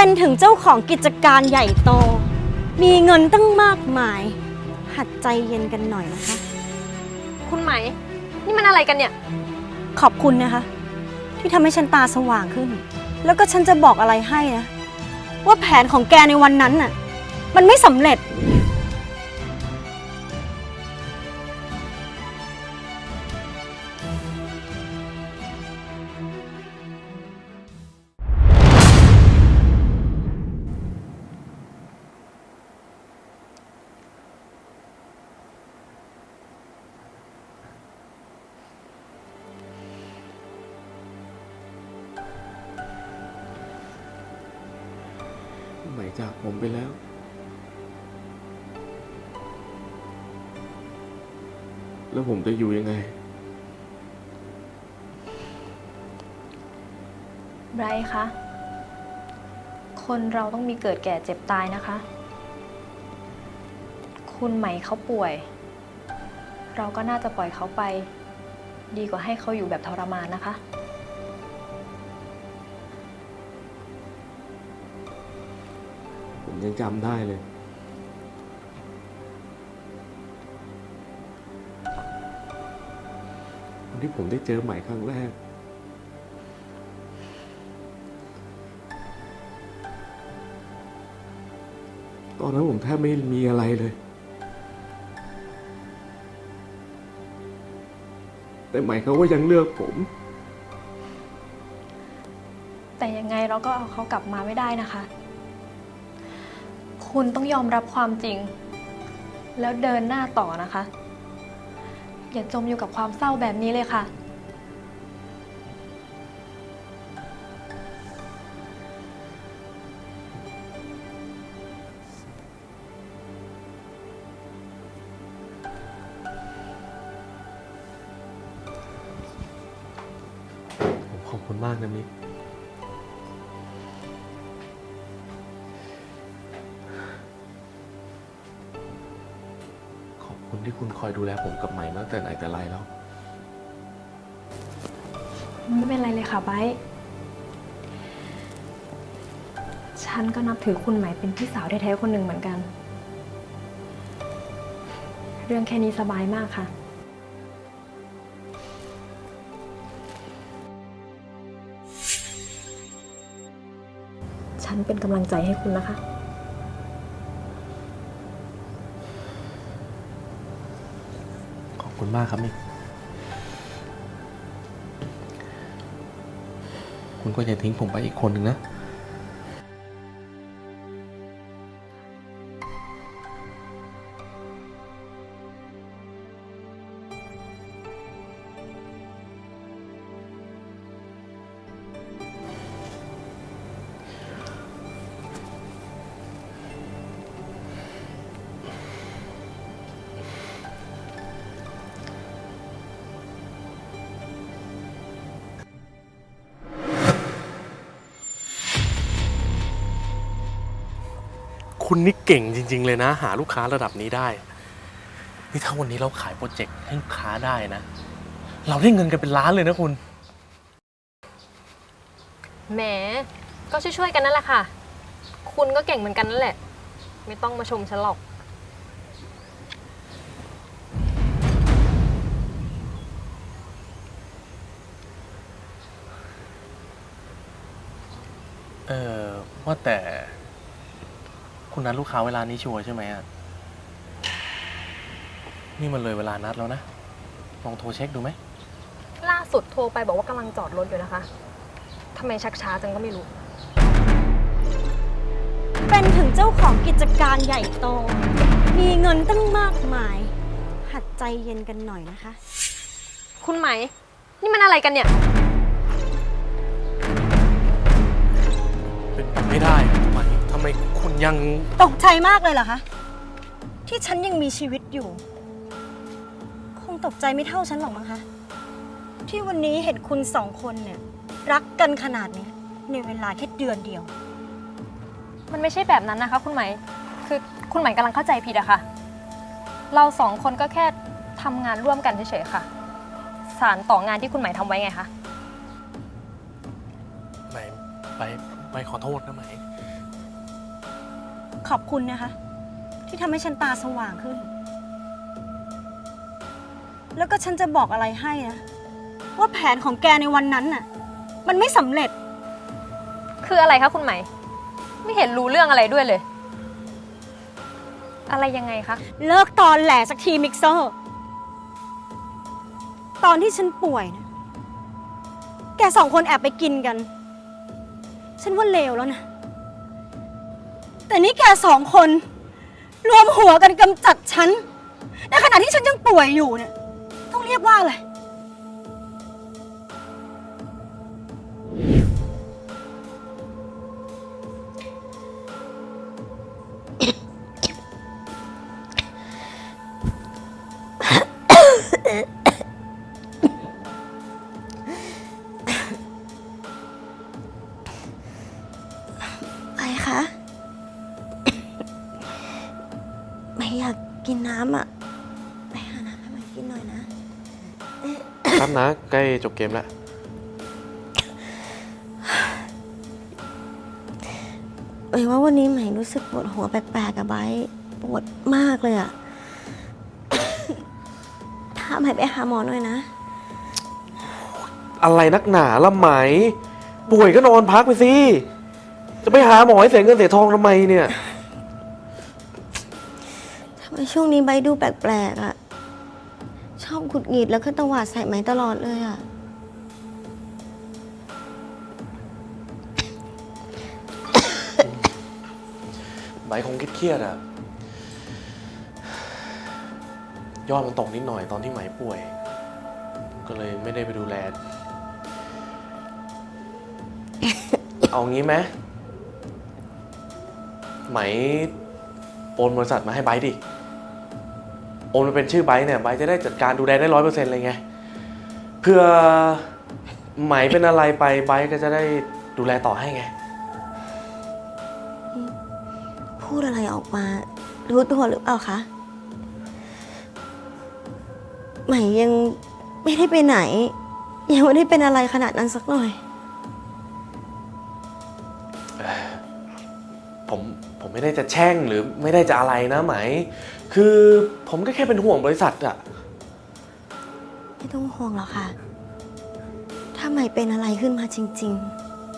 เป็นถึงเจ้าของกิจการใหญ่โต มีเงินตั้งมากมาย หัดใจเย็นกันหน่อยนะคะ คุณไหม นี่มันอะไรกันเนี่ย ขอบคุณนะคะ ที่ทำให้ฉันตาสว่างขึ้น แล้วก็ฉันจะบอกอะไรให้นะ ว่าแผนของแกในวันนั้นน่ะ มันไม่สำเร็จ ไปแล้ว แล้วผมจะอยู่ยังไง ไบรท์คะ คนเราต้องมีเกิดแก่เจ็บตายนะคะ คุณไหมเขาป่วย เราก็น่าจะปล่อยเขาไป ดีกว่าให้เขาอยู่แบบทรมานนะคะ ยังจำได้เลย วันที่ผมได้เจอใหม่ครั้งแรก ตอนนั้นผมแทบไม่มีอะไรเลยแต่ใหม่เขาก็ยังเลือกผม แต่ยังไงเราก็เอาเขากลับมาไม่ได้นะคะ คุณต้องยอมรับความจริง แล้วเดินหน้าต่อนะคะ อย่าจมอยู่กับความเศร้าแบบนี้เลยค่ะ ผมขอบคุณมากนะมิก ที่คุณคอยดูแลผมกับใหม่มาตั้งแต่ไหนแต่ไรแล้ว ไม่เป็นไรเลยค่ะไบร์ทฉันก็นับถือคุณไหมเป็นพี่สาวแท้ๆคนหนึ่งเหมือนกัน เรื่องแค่นี้สบายมากค่ะ ฉันเป็นกำลังใจให้คุณนะคะ คุณมากครับมิกคุณก็อย่าทิ้งผมไปอีกคนหนึ่งนะ คุณนี่เก่งจริง ๆ เลยนะ หาลูกค้าระดับนี้ได้ นี่ถ้าวันนี้เราขายโปรเจกต์ให้ลูกค้าได้นะ เราได้เงินกันเป็นล้านเลยนะคุณ แหม ก็ช่วยๆกันนั่นแหละค่ะ คุณก็เก่งเหมือนกันนั่นแหละ ไม่ต้องมาชมฉันหรอก เออว่าแต่ คุณนัดลูกค้าเวลานี้ชัวร์ใช่ไหมอะนี่มันเลยเวลานัดแล้วนะ ลองโทรเช็คดูไหม ล่าสุดโทรไปบอกว่ากำลังจอดรถอยู่นะคะทำไมชักช้าจังก็ไม่รู้ เป็นถึงเจ้าของกิจการใหญ่โต มีเงินตั้งมากมาย หัดใจเย็นกันหน่อยนะคะ คุณไหม นี่มันอะไรกันเนี่ย เป็นไปไม่ได้ทำไมทำไมคุณ ยังตกใจมากเลยเหรอคะ ที่ฉันยังมีชีวิตอยู่ คงตกใจไม่เท่าฉันหรอกมั้งคะ ที่วันนี้เห็นคุณสองคนเนี่ย รักกันขนาดเนี้ยในเวลาแค่เดือนเดียว มันไม่ใช่แบบนั้นนะคะ คุณไหมคือคุณไหมกำลังเข้าใจผิดอะค่ะ เราสองคนก็แค่ทำงานร่วมกันเฉยๆค่ะ สารต่องานที่คุณไหมทำไว้ไงคะ ไหนไปไปขอโทษนะไหม ขอบคุณนะคะ ที่ทำให้ฉันตาสว่างขึ้น แล้วก็ฉันจะบอกอะไรให้นะ ว่าแผนของแกในวันนั้นน่ะ มันไม่สำเร็จ คืออะไรคะคุณไหมไม่เห็นรู้เรื่องอะไรด้วยเลย อะไรยังไงคะ เลิกตอนแหลสักทีมิกเซอร์ ตอนที่ฉันป่วยนะแกสองคนแอบไปกินกัน ฉันว่าเลวแล้วนะ แต่นี่แกสองคน รวมหัวกันกำจัดฉัน ในขณะที่ฉันยังป่วยอยู่เนี่ย ต้องเรียกว่าอะไร กกินน้ำอะ ไปหาน้ำให้มันกินหน่อยนะ ครับนะ ใกล้จบเกมแล้ว เอ้ยว่าวันนี้ใหม่รู้สึกปวดหัวแปลกๆกับไบร์ทปวดมากเลยอะถ้าใหม่ไปหาหมอหน่อยนะ อะไรนักหนาละไหม ป่วยก็นอนพักไปสิ จะไปหาหมอให้เสียเงินเสียทองทำไมเนี่ยทำไม ช่วงนี้ใบดูแปลกๆอะชอบขุดหงิดแล้วก็ตวาดใส่ไหมตลอดเลยอะไหมคงเครียดๆอะยอดมันตกนิดหน่อยตอนที่ไหมป่วย ก็เลยไม่ได้ไปดูแล เอางี้ไหมไหมโอนบริษัทมาให้ไบร์ทดิ โอนมาเป็นชื่อไบร์ทเนี่ยไบร์ทจะได้จัดการดูแลได้ร้อยเปอร์เซ็นต์เลยไงเพื่อไหมเป็นอะไรไปไบร์ทก็จะได้ดูแลต่อให้ไง พูดอะไรออกมารู้ตัวหรือเปล่าคะใหม่ยังไม่ได้ไปไหน ยังไม่ได้เป็นอะไรขนาดนั้นสักหน่อย ผมผมไม่ได้จะแช่งหรือไม่ได้จะอะไรนะไหม คือผมก็แค่เป็นห่วงบริษัทอะไม่ต้องห่วงหรอกค่ะ ถ้าไม่เป็นอะไรขึ้นมาจริง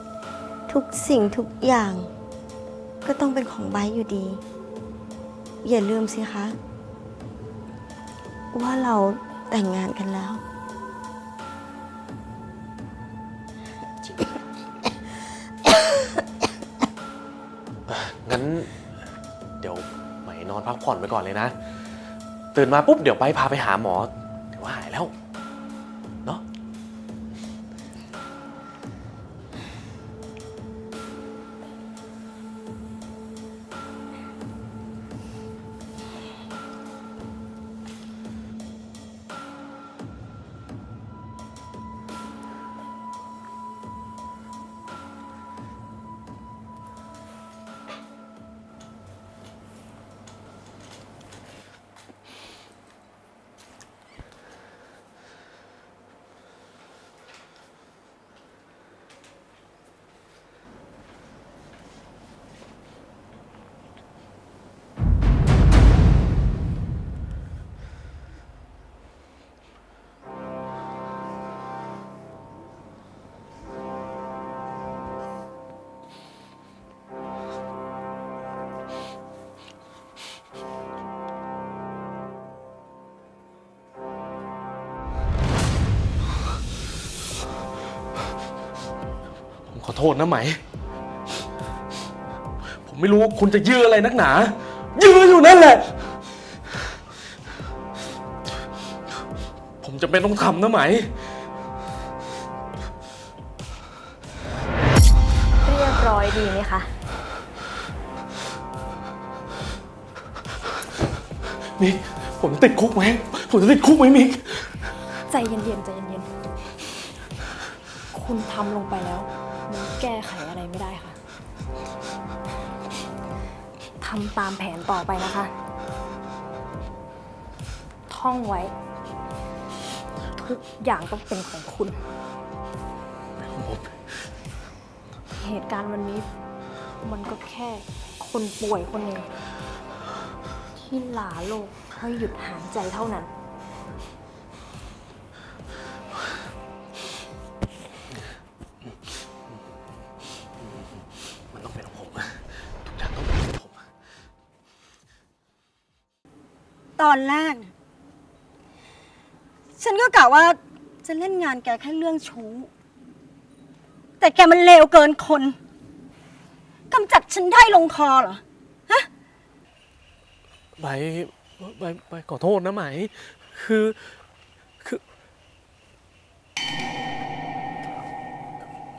ๆ ทุกสิ่งทุกอย่าง ก็ต้องเป็นของไบร์ทอยู่ดี อย่าลืมสิคะ ว่าเราแต่งงานกันแล้ว พักผ่อนไปก่อนเลยนะ ตื่นมาปุ๊บเดี๋ยวไปพาไปหาหมอเดี๋ยวว่าหายแล้ว โทษนะไหม ผมไม่รู้ว่าคุณจะยื้ออะไรนักหนา ยื้ออยู่นั่นแหละ ผมจะเป็นต้องทำนะไหม เรียบร้อยดีไหมคะ มิก ผมจะติดคุกไหม ผมจะติดคุกไหมมิก ใจเย็นๆใจเย็นๆ คุณทำลงไปแล้วมัน แก้ไขอะไรไม่ได้ค่ะทำตามแผนต่อไปนะคะ ท่องไว้ ทุกอย่างต้องเป็นของคุณ เหตุการณ์วันนี้ มันก็แค่คนป่วยคนหนึ่งที่หลาโลกเพราะหยุดหายใจเท่านั้นมัน ตอนแรกน่ะฉันก็กะว่าจะเล่นงานแกแค่เรื่องชู้ แต่แกมันเลวเกินคนกำจัดฉันได้ลงคอเหรอใบใบใบขอโทษนะไหม คือ คือ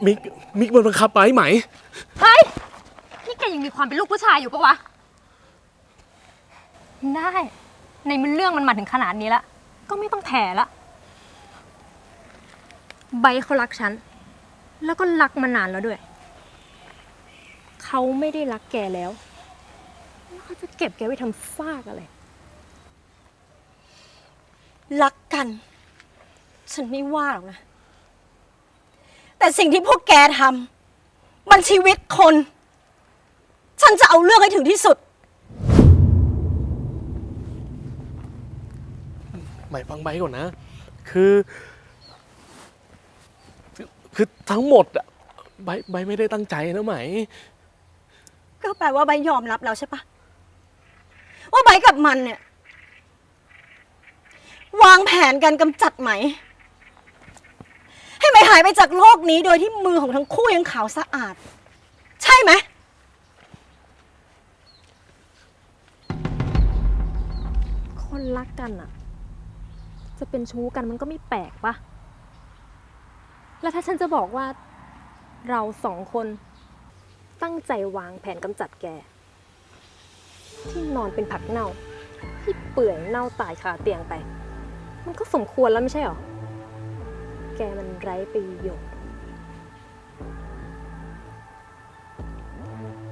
มิก มิกมันบังคับไปไหม เฮ้ย นี่แกยังมีความเป็นลูกผู้ชายอยู่ปะวะ ได้ ในมันเรื่องมันมาถึงขนาดนี้ละ ก็ไม่ต้องแถละใบร์ทเขารักฉัน แล้วก็รักมานานแล้วด้วย เขาไม่ได้รักแกแล้วแล้วเขาจะเก็บแกไว้ทำฟากอะไร รักกัน ฉันไม่ว่าหรอกนะ แต่สิ่งที่พวกแกทำมันชีวิตคน ฉันจะเอาเรื่องให้ถึงที่สุด หม่ฟังใบก่อนนะคือคือ คือทั้งหมดอะใบใบไม่ได้ตั้งใจนะไหม ก็แปลว่าใบยอมรับแล้วใช่ปะว่าใบกับมันเนี่ย วางแผนกันกำจัดไหม ให้ไหมหายไปจากโลกนี้โดยที่มือของทั้งคู่ยังขาวสะอาด ใช่ไหมคนรักกันอะ จะเป็นชู้กันมันก็ไม่แปลกปะแล้วถ้าฉันจะบอกว่าเราสองคนตั้งใจวางแผนกำจัดแก ที่นอนเป็นผักเน่า ที่เปื่อยเน่าตายคาเตียงไป มันก็สมควรแล้วไม่ใช่หรอ แกมันไร้ประโยชน์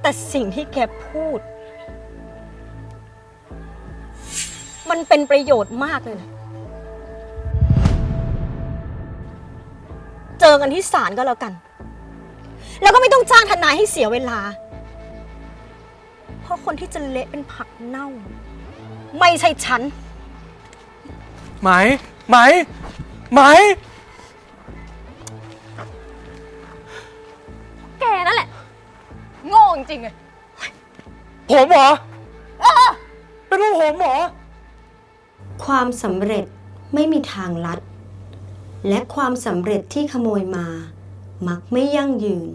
แต่สิ่งที่แกพูด มันเป็นประโยชน์มากเลยนะ เจอกันที่ศาลก็แล้วกัน แล้วก็ไม่ต้องจ้างทนายให้เสียเวลา เพราะคนที่จะเละเป็นผักเน่า ไม่ใช่ฉัน ไหม ไหม ไหม แกนั่นแหละ โง่จริงๆเลยผมเหรอ เป็นพวกผมเหรอ ความสำเร็จไม่มีทางลัด และความสำเร็จที่ขโมยมา มักไม่ยั่งยืน